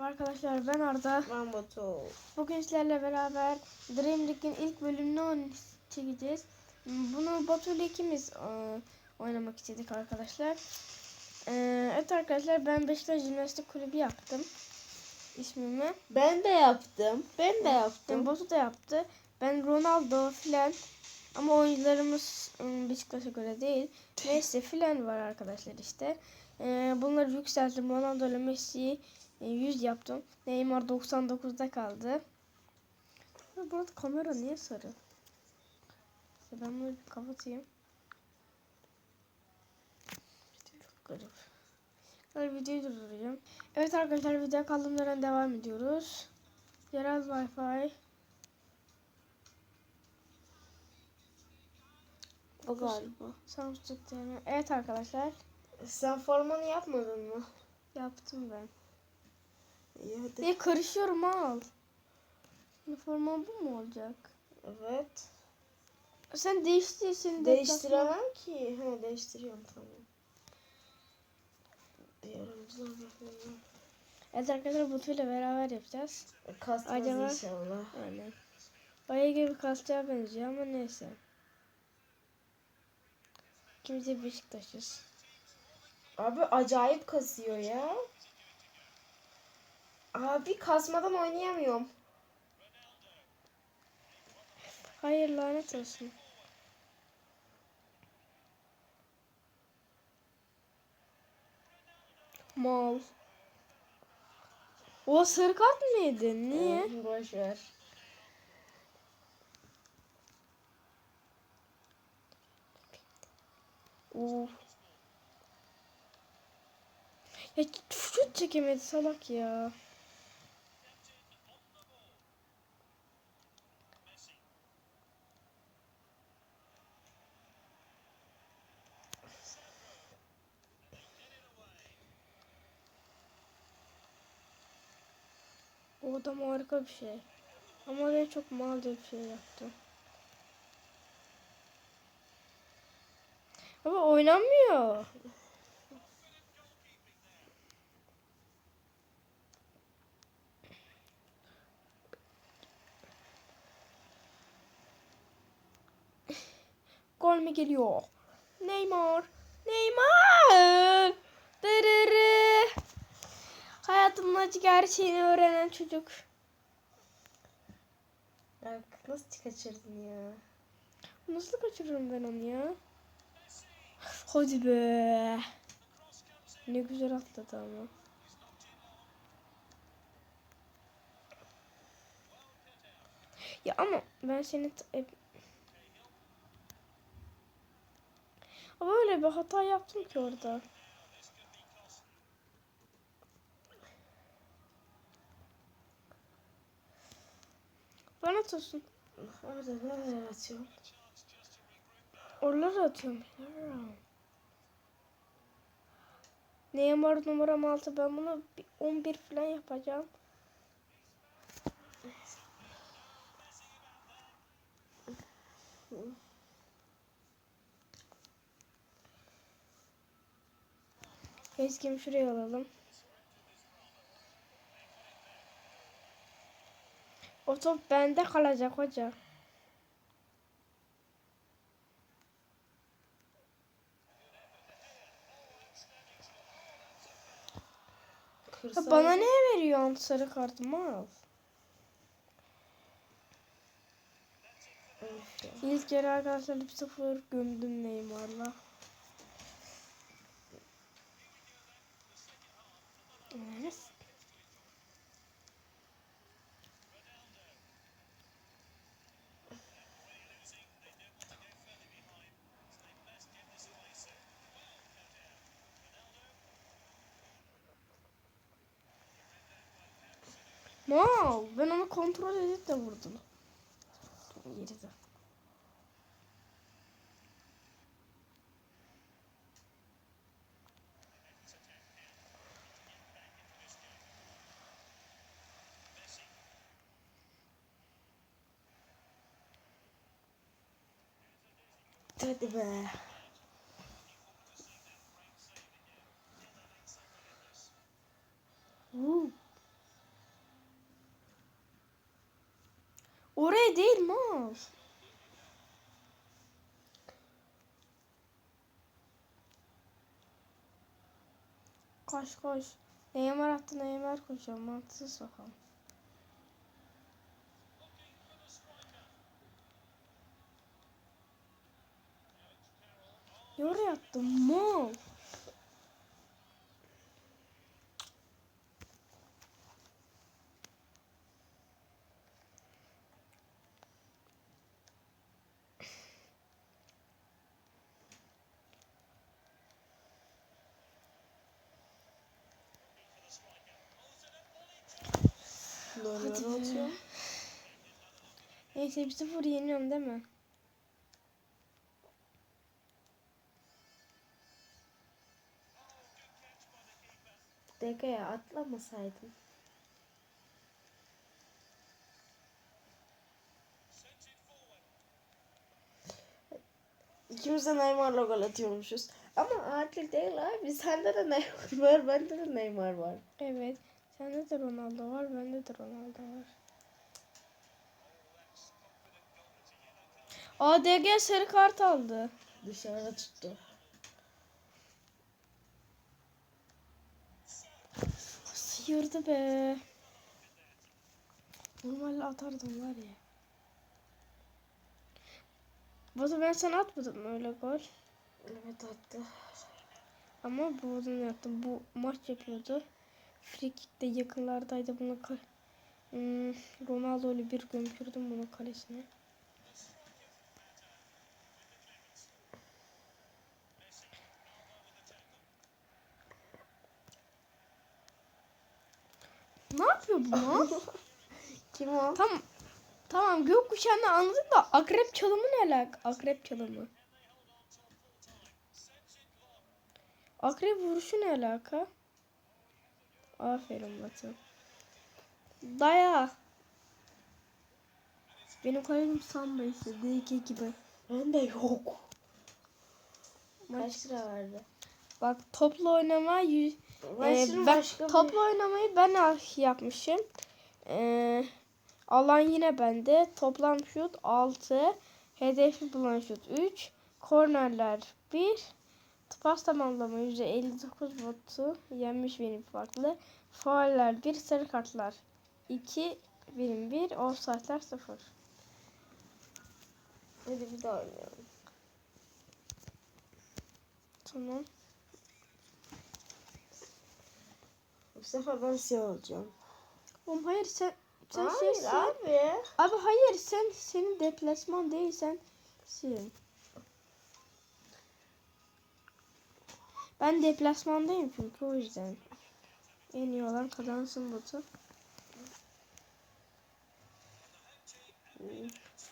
Arkadaşlar ben Arda. Ben Batu. Bugün sizlerle beraber Dream League'in ilk bölümünü çekeceğiz. Bunu Batu ile ikimiz e, oynamak istedik arkadaşlar. E, evet arkadaşlar ben Beşiktaş Jimnastik Kulübü yaptım. ismimi. Ben de yaptım. Ben de Yani yaptım. Batu da yaptı. Ben Ronaldo filan ama oyuncularımız ım, Beşiktaş'a göre değil. Neyse filan var arkadaşlar işte. Bunları yükselttim. Ronaldo ile Messi'yi e, 100 yaptım. Neymar 99'da kaldı. Burada kamera niye sarı? İşte ben bunu bir kapatayım. Çok garip. Hadi videoyu durduracağım. Evet arkadaşlar video kaldığımız yerden devam ediyoruz. Yerel Wi-Fi. O galiba. Samsung. Evet arkadaşlar. Sen formanı yapmadın mı? Yaptım ben. İyi hadi. Niye karışıyorum al. Üniforma bu mu olacak? Evet. Sen değiştir seni de Değiştiremem ki. He değiştiriyorum tamam. Diyorum. Evet arkadaşlar Batu ile beraber yapacağız. Kasmaz Acaba- inşallah. Aynen. Bayağı gibi kastağa benziyor ama neyse. İkimiz de Beşiktaş'ız. Abi acayip kasıyor ya. Abi kasmadan oynayamıyorum. Hayır lanet olsun. Mal. O sarı kart mıydı? Niye? Ee, boş ver. Of. Ya şut çekemedi salak ya. Adam harika bir şey. Ama oraya çok malca bir şey yaptı. Ama oynamıyor. Gol mü geliyor? Neymar. Neymar. Dırırı. Hayatımın acı gerçeğini öğrenen çocuk. Bak nasıl kaçırdın ya? Nasıl kaçırırım ben onu ya? Hadi be. Ne güzel atladı ama. Ya ama ben seni t- hep... Ama öyle bir hata yaptım ki orada. Bana atıyorsun. Orada neler atıyor? Oraları atıyorum. Neymar numaram 6 ben bunu bir 11 falan yapacağım. Eskimi şuraya alalım. O top bende kalacak hoca. Ya Kırsaydın. bana ne veriyorsun sarı kartımı al. Öf ya. İlk yarı arkadaşlar bir sıfır gömdüm Neymar'la. Evet. Mal, ben onu kontrol edip de vurdum. Geride. Hadi be. Woo. Oraya değil mal. Koş koş. Neymar attı Neymar koşuyor. Mantıksız sokalım. Oraya attım mal. Böyle Hadi be. atıyor. Neyse 1-0 yeniyorum değil mi? Dekaya atlamasaydın. İkimiz de Neymar'la gol atıyormuşuz. Ama adil değil abi. Sende de Neymar var, bende de Neymar var. Evet. Sende de Ronaldo var, bende de Ronaldo var. ADG sarı kart aldı. Dışarıda tuttu. Sıyırdı be. Normalde atardım var ya. Batu ben sana atmadım mı öyle gol? Evet attı. Ama bu yaptım. Bu maç yapıyordu. Frikik de yakınlardaydı. Bunu ka- hmm, Ronaldo ile bir gömçürdüm bunu kalesine. Ne yapıyor bu lan? Kim o? Tam tamam gökkuşağını anladık da akrep çalımı ne alak? Akrep çalımı. Akrep vuruşu ne alaka? Aferin Batu. Daya. Benim kalemim Samba işte DK gibi. Bende yok. Maç. Kaç lira verdi? Bak toplu oynama yüz, Ben ben başka bir- oynamayı ben yapmışım. Ee, alan yine bende. Toplam şut 6. Hedefi bulan şut 3. Kornerler 1. Pas tamamlama %59 botu yenmiş benim farklı. Fauller 1. Sarı kartlar 2. Benim 1. Offside'lar 0. Hadi bir daha oynayalım. Tamam. Bu sefer ben siyah olacağım. Oğlum hayır sen sen Hayır şeysin. abi. Abi hayır sen senin deplasman değil sen Ben deplasmandayım çünkü o yüzden. En iyi olan kazansın botu.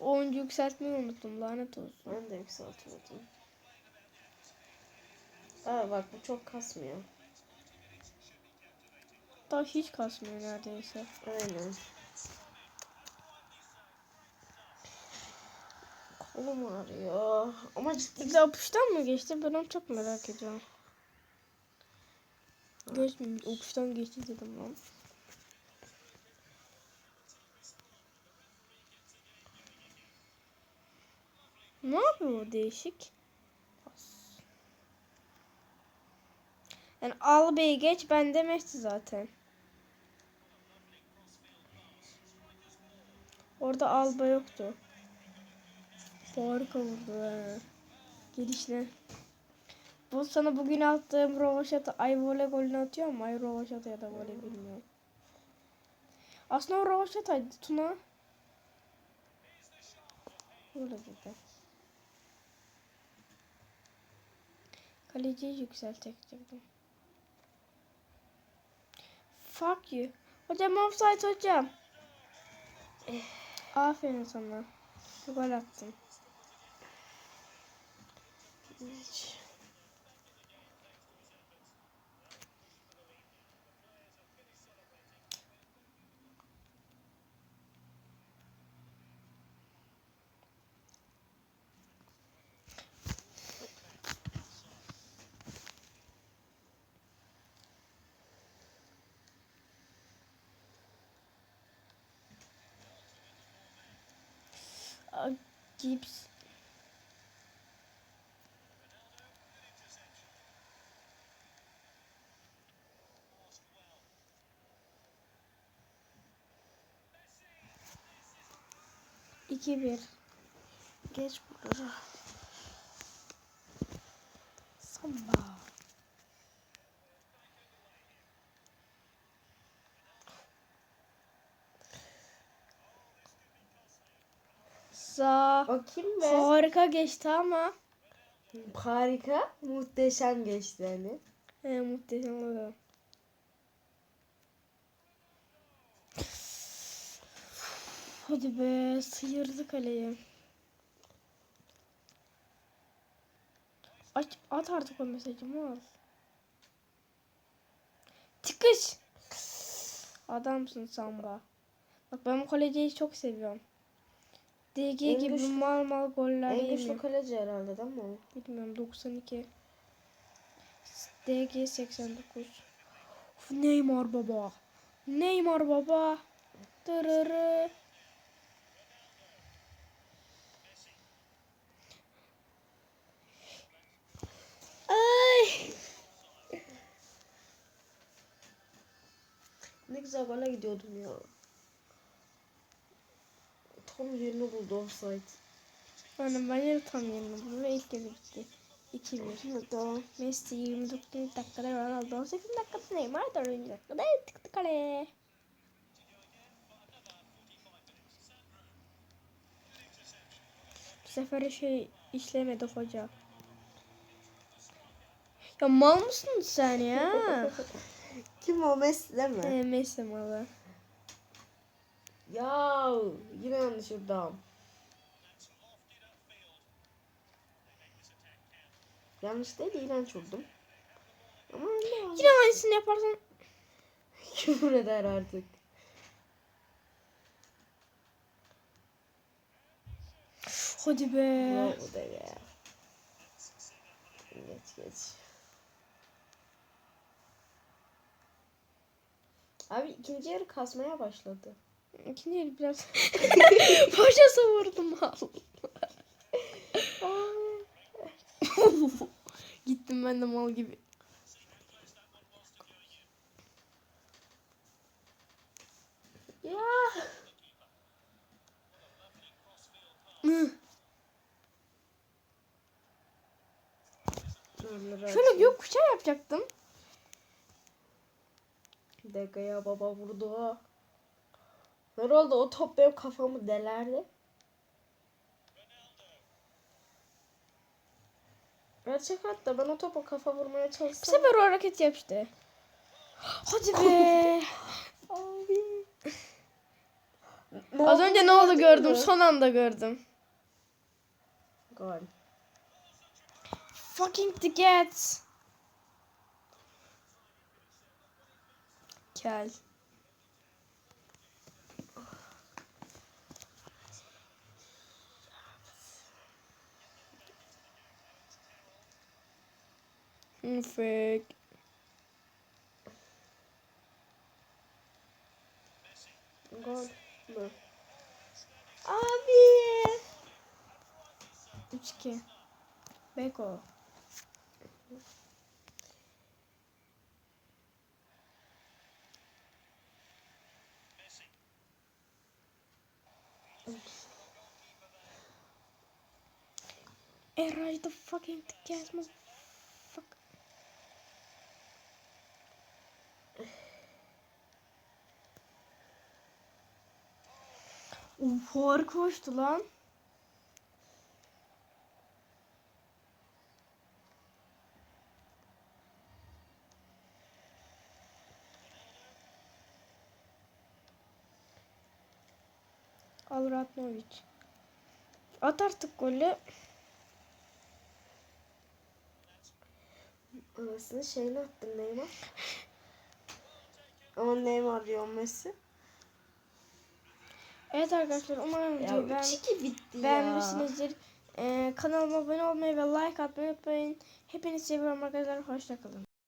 Oyuncu yükseltmeyi unuttum lanet olsun. Ben de yükseltiyordum. Aa bak bu çok kasmıyor. Daha hiç kasmıyor neredeyse. Aynen. Kolum ağrıyor. Ama ciddi apıştan mı geçti? Ben onu çok merak ediyorum. Geçmemiş. Uçtan geçti dedim lan. Ne yapıyor değişik? Yani Alba'yı geç ben de Messi zaten. Orada Alba yoktu. Harika vurdu ha. Bu sana bugün attığım Rovaşata ay voley golünü atıyor mu? Ay Rovaşata ya da voley bilmiyorum. Aslında o Rovaşata'ydı Tuna. Öyle dedi. Kaleciyi yükseltecektim. Fuck you. Hocam offside hocam. Eh, Aferin sana. Gol attın. Hiç. Gibbs. İki bir. Geç buraları. Samba. Sağ. Bakayım be. Harika geçti ama. Harika. Muhteşem geçti hani. He, muhteşem oldu. Hadi be sıyırdı kaleyi. Aç, at artık o mesajımı al. Çıkış. Adamsın Samba. Bak ben bu kaleciyi çok seviyorum. DG En gibi güçlü- mal mal goller En güçlü yemiyor. kaleci herhalde değil mi? Bilmiyorum 92. DG 89. Uf, Neymar baba. Neymar baba. Dırırı. Ay. Ne güzel gole gidiyordum ya. Tam yerini buldu offside. Annem ben yine tam yerine buldum ve ilk kez bitti. 2-1. Hadi devam. Messi 29 dakikada Ronaldo 18 dakikada Neymar 4. dakikada tıktı kaleye. Bu sefer şey işlemedi hoca. Ya mal mısın sen ya? Kim o Messi değil mi? ee, Messi malı. Ya yine yanlış yurdam. Yanlış değil iğrenç vurdum. Ama ne Yine aynısını yaparsan küfür eder artık. hadi be. Bravo de ya. Geç geç. Abi ikinci yarı kasmaya başladı. İkinci el biraz başa savurdum mal. Gittim ben de mal gibi. Ya. Şöyle gökkuşağı yapacaktım. Dekaya baba vurdu. Herhalde o top benim kafamı delerdi. Gerçek hatta ben o topa kafa vurmaya Bir çalışsam. sefer o hareket yap işte. Hadi be. Abi. Az önce ne oldu gördüm. Son anda gördüm. Gol. Fucking the cats. Kel. Fake. Gol mü? Abi. 3-2. Beko. Eray the fucking gas fuck. Hoştu lan. Al Ratnovic. At artık golü. Anasını şeyini attın Neymar. Ama Neymar diyor Messi. Evet arkadaşlar umarım videoyu beğen- 3-2 bitti ya. beğenmişsinizdir. Ee, kanalıma abone olmayı ve like atmayı unutmayın. Hepinizi seviyorum arkadaşlar. Hoşçakalın.